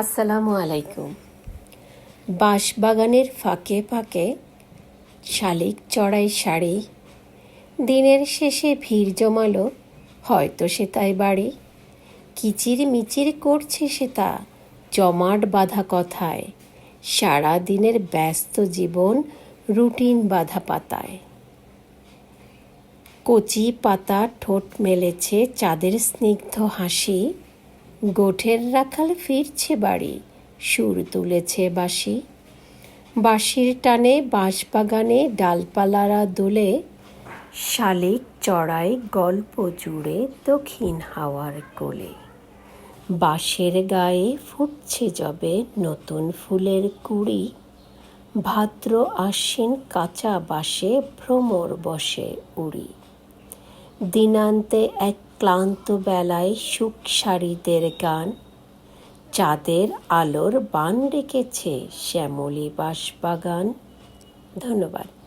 আসসালামু আলাইকুম। বাঁশবাগানের ফাঁকে ফাঁকে শালিক চড়াই শাড়ি। দিনের শেষে ভিড় জমালো, হয়তো সে তাই বাড়ি। কিচির মিচির করছে সে তা, জমাট বাঁধা কথায়। সারা দিনের ব্যস্ত জীবন রুটিন বাঁধা পাতায়। কচি পাতা ঠোঁট মেলেছে চাঁদের স্নিগ্ধ হাসি। গোঠের রাখাল ফিরছে বাড়ি, সুর তুলেছে বাঁশি। বাঁশির টানে বাঁশবাগানে ডালপালারা দোলে, শালিক চড়াই গল্প জুড়ে দক্ষিণ হাওয়ার কোলে। বাঁশের গায়ে ফুটছে যবে নতুন ফুলের কুড়ি, ভাদ্র আশ্বিন কাঁচা বাঁশে ভ্রমর বসে উড়ি। দিনান্তে এক ক্লান্ত বেলায় সুখ সারিদের গান। চাঁদের আলোর বান রেখেছে শ্যামলী বাঁশবাগান। ধন্যবাদ।